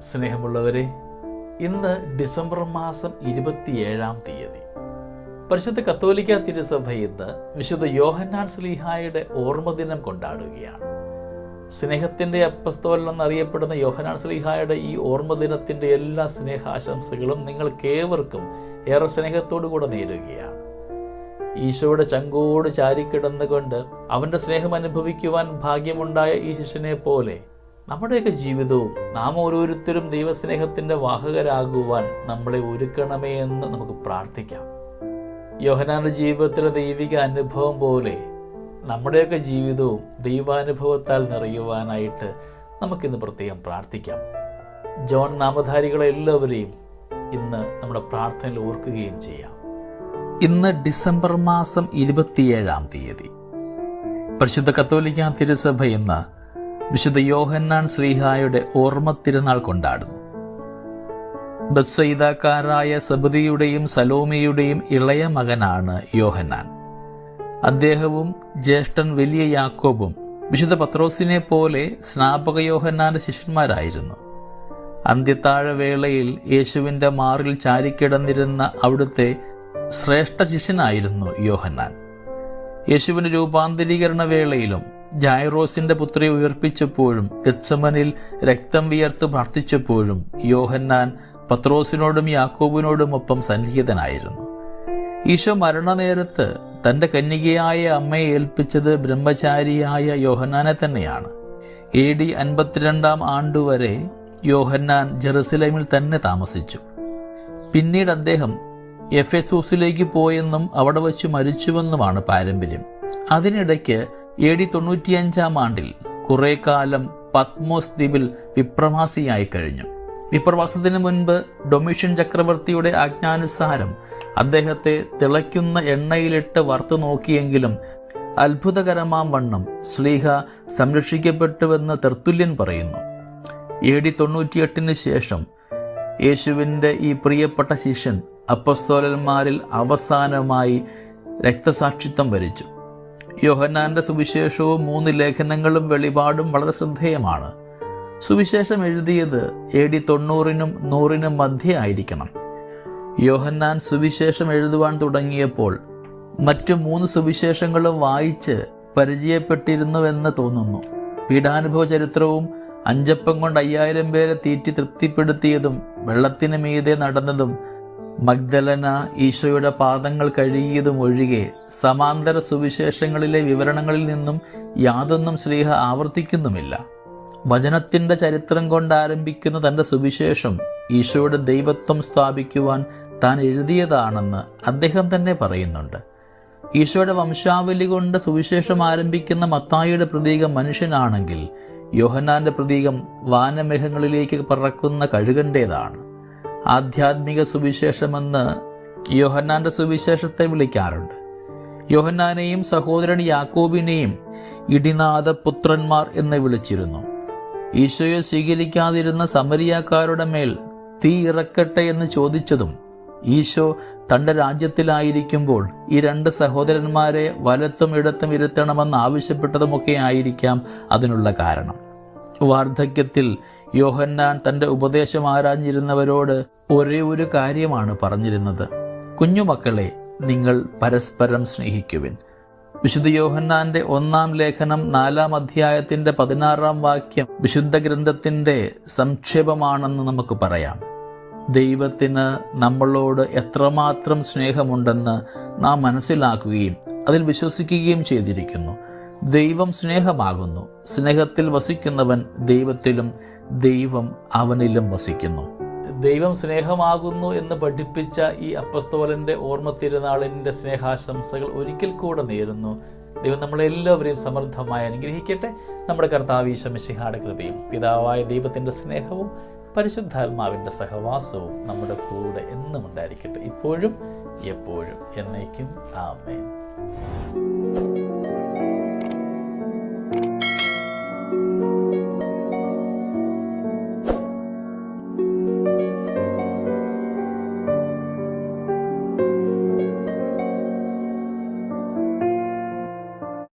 സ്നേഹമുള്ളവരെ ഇന്ന് ഡിസംബർ മാസം ഇരുപത്തിയേഴാം തീയതി. പരിശുദ്ധ കത്തോലിക്ക തിരുസഭ ഇന്ന് വിശുദ്ധ യോഹന്നാൻ സ്ലീഹായുടെ ഓർമ്മദിനം കൊണ്ടാടുകയാണ്. സ്നേഹത്തിന്റെ അപ്പസ്തോലൻ എന്നറിയപ്പെടുന്ന യോഹനാൻ സ്ലീഹായുടെ ഈ ഓർമ്മദിനത്തിന്റെ എല്ലാ സ്നേഹാശംസകളും നിങ്ങൾക്കേവർക്കും ഏറെ സ്നേഹത്തോടു കൂടെ നേരുകയാണ്. ഈശോയുടെ ചങ്കോട് ചാരിക്കിടന്നുകൊണ്ട് അവന്റെ സ്നേഹം അനുഭവിക്കുവാൻ ഭാഗ്യമുണ്ടായ ഈ ശിഷ്യനെ പോലെ നമ്മുടെയൊക്കെ ജീവിതവും നാം ഓരോരുത്തരും ദൈവസ്നേഹത്തിന്റെ വാഹകരാകുവാൻ നമ്മളെ ഒരുക്കണമേ എന്ന് നമുക്ക് പ്രാർത്ഥിക്കാം. യോഹനാന്റെ ജീവിതത്തിലെ ദൈവിക അനുഭവം പോലെ നമ്മുടെയൊക്കെ ജീവിതവും ദൈവാനുഭവത്താൽ നിറയുവാനായിട്ട് നമുക്കിന്ന് പ്രത്യേകം പ്രാർത്ഥിക്കാം. ജോൺ നാമധാരികളെല്ലാവരെയും ഇന്ന് നമ്മുടെ പ്രാർത്ഥനയിൽ ഓർക്കുകയും ചെയ്യാം. ഇന്ന് ഡിസംബർ മാസം ഇരുപത്തിയേഴാം തീയതി. പരിശുദ്ധ കത്തോലിക്ക തിരുസഭ ഇന്ന് വിശുദ്ധ യോഹന്നാൻ ശ്രീഹായുടെ ഓർമ്മ തിരുനാൾ കൊണ്ടാടുന്നു. ബത്സയിതാക്കാരായ സബദിയുടെയും സലോമിയുടെയും ഇളയ മകനാണ് യോഹന്നാൻ. അദ്ദേഹവും ജ്യേഷ്ഠൻ വലിയ യാക്കോബും വിശുദ്ധ പത്രോസിനെ പോലെ സ്നാപക യോഹന്നാന്റെ ശിഷ്യന്മാരായിരുന്നു. അന്ത്യത്താഴവേളയിൽ യേശുവിന്റെ മാറിൽ ചാരിക്കിടന്നിരുന്ന അവിടുത്തെ ശ്രേഷ്ഠ ശിഷ്യനായിരുന്നു യോഹന്നാൻ. യേശുവിന്റെ രൂപാന്തരീകരണ വേളയിലും ജായറോസിന്റെ പുത്രി ഉയർപ്പിച്ചപ്പോഴും ഗത്സമനിൽ രക്തം വിയർത്ത് പ്രാർത്ഥിച്ചപ്പോഴും യോഹന്നാൻ പത്രോസിനോടും യാക്കോബിനോടും ഒപ്പം സന്നിഹിതനായിരുന്നു. ഈശോ മരണനേരത്ത് തന്റെ കന്യകയായ അമ്മയെ ഏൽപ്പിച്ചത് ബ്രഹ്മചാരിയായ യോഹന്നാനെ തന്നെയാണ്. എ ഡി അൻപത്തിരണ്ടാം ആണ്ടുവരെ യോഹന്നാൻ ജെറുസലേമിൽ തന്നെ താമസിച്ചു. പിന്നീട് അദ്ദേഹം എഫെസൂസിലേക്ക് പോയെന്നും അവിടെ വച്ച് മരിച്ചുവെന്നുമാണ് പാരമ്പര്യം. അതിനിടയ്ക്ക് എ ഡി തൊണ്ണൂറ്റിയഞ്ചാം ആണ്ടിൽ കുറെ കാലം പത്മോസ് ദ്വീപിൽ വിപ്രവാസിയായി കഴിഞ്ഞു. വിപ്രവാസത്തിന് മുൻപ് ഡൊമിഷ്യൻ ചക്രവർത്തിയുടെ ആജ്ഞാനുസാരം അദ്ദേഹത്തെ തിളയ്ക്കുന്ന എണ്ണയിലിട്ട് വറുത്തു നോക്കിയെങ്കിലും അത്ഭുതകരമാം വണ്ണം ശ്ലീഹ സംരക്ഷിക്കപ്പെട്ടുവെന്ന് തെർത്തുല്യൻ പറയുന്നു. എ ഡി തൊണ്ണൂറ്റിയെട്ടിന് ശേഷം യേശുവിന്റെ ഈ പ്രിയപ്പെട്ട ശിഷ്യൻ അപ്പസ്തോലന്മാരിൽ അവസാനമായി രക്തസാക്ഷിത്വം വരിച്ചു. യോഹന്നാന്റെ സുവിശേഷവും മൂന്ന് ലേഖനങ്ങളും വെളിപാടും വളരെ ശ്രദ്ധേയമാണ്. സുവിശേഷം എഴുതിയത് എ ഡി തൊണ്ണൂറിനും നൂറിനും മധ്യേ ആയിരിക്കണം. യോഹന്നാൻ സുവിശേഷം എഴുതുവാൻ തുടങ്ങിയപ്പോൾ മറ്റു മൂന്ന് സുവിശേഷങ്ങളും വായിച്ച് പരിചയപ്പെട്ടിരുന്നുവെന്ന് തോന്നുന്നു. പീഡാനുഭവ ചരിത്രവും അഞ്ചപ്പം കൊണ്ട് അയ്യായിരം പേരെ തീറ്റി തൃപ്തിപ്പെടുത്തിയതും വെള്ളത്തിന് മീതെ നടന്നതും മഗ്ദലന ഈശോയുടെ പാദങ്ങൾ കഴുകിയതും ഒഴികെ സമാന്തര സുവിശേഷങ്ങളിലെ വിവരണങ്ങളിൽ നിന്നും യാതൊന്നും ശ്രീഹ ആവർത്തിക്കുന്നുമില്ല. വചനത്തിന്റെ ചരിത്രം കൊണ്ട് ആരംഭിക്കുന്ന തന്റെ സുവിശേഷം ഈശോയുടെ ദൈവത്വം സ്ഥാപിക്കുവാൻ താൻ എഴുതിയതാണെന്ന് അദ്ദേഹം തന്നെ പറയുന്നുണ്ട്. ഈശോയുടെ വംശാവലി കൊണ്ട് സുവിശേഷം ആരംഭിക്കുന്ന മത്തായിയുടെ പ്രതീകം മനുഷ്യനാണെങ്കിൽ യോഹനാന്റെ പ്രതീകം വാനമേഘങ്ങളിലേക്ക് പറക്കുന്ന കഴുകന്റേതാണ്. ആധ്യാത്മിക സുവിശേഷമെന്ന് യോഹന്നാന്റെ സുവിശേഷത്തെ വിളിക്കാറുണ്ട്. യോഹന്നാനെയും സഹോദരൻ യാക്കോബിനെയും ഇടിനാഥ പുത്രന്മാർ എന്ന് വിളിച്ചിരുന്നു. ഈശോയെ സ്വീകരിക്കാതിരുന്ന സമരിയാക്കാരുടെ മേൽ തീ ഇറക്കട്ടെ എന്ന് ചോദിച്ചതും ഈശോ തന്റെ രാജ്യത്തിലായിരിക്കുമ്പോൾ ഈ രണ്ട് സഹോദരന്മാരെ വലത്തും ഇടത്തും ഇരുത്തണമെന്ന് ആവശ്യപ്പെട്ടതുമൊക്കെ ആയിരിക്കാം അതിനുള്ള കാരണം. വാർദ്ധക്യത്തിൽ യോഹന്നാൻ തന്റെ ഉപദേശം ആരാഞ്ഞിരുന്നവരോട് ഒരേ ഒരു കാര്യമാണ് പറഞ്ഞിരുന്നത്. കുഞ്ഞുമക്കളെ നിങ്ങൾ പരസ്പരം സ്നേഹിക്കുവിൻ. വിശുദ്ധ യോഹന്നാന്റെ ഒന്നാം ലേഖനം നാലാം അധ്യായത്തിന്റെ പതിനാറാം വാക്യം വിശുദ്ധ ഗ്രന്ഥത്തിന്റെ സംക്ഷേപമാണെന്ന് നമുക്ക് പറയാം. ദൈവത്തിന് നമ്മളോട് എത്രമാത്രം സ്നേഹമുണ്ടെന്ന് നാം മനസ്സിലാക്കുകയും അതിൽ വിശ്വസിക്കുകയും ചെയ്തിരിക്കുന്നു. ദൈവം സ്നേഹമാകുന്നു. സ്നേഹത്തിൽ വസിക്കുന്നവൻ ദൈവത്തിലും ദൈവം അവനിലും വസിക്കുന്നു. ദൈവം സ്നേഹമാകുന്നു എന്ന് പഠിപ്പിച്ച ഈ അപ്പസ്തോലന്റെ ഓർമ്മ തിരുനാളിന്റെ സ്നേഹാശംസകൾ ഒരിക്കൽ കൂടെ നേരുന്നു. ദൈവം നമ്മളെല്ലാവരെയും സമൃദ്ധമായി അനുഗ്രഹിക്കട്ടെ. നമ്മുടെ കർത്താവീശമിശിഹാടെ കൃപയും പിതാവായ ദൈവത്തിന്റെ സ്നേഹവും പരിശുദ്ധാത്മാവിന്റെ സഹവാസവും നമ്മുടെ കൂടെ എന്നും ഉണ്ടായിരിക്കട്ടെ. ഇപ്പോഴും എപ്പോഴും എന്നേക്കും. ആമേൻ.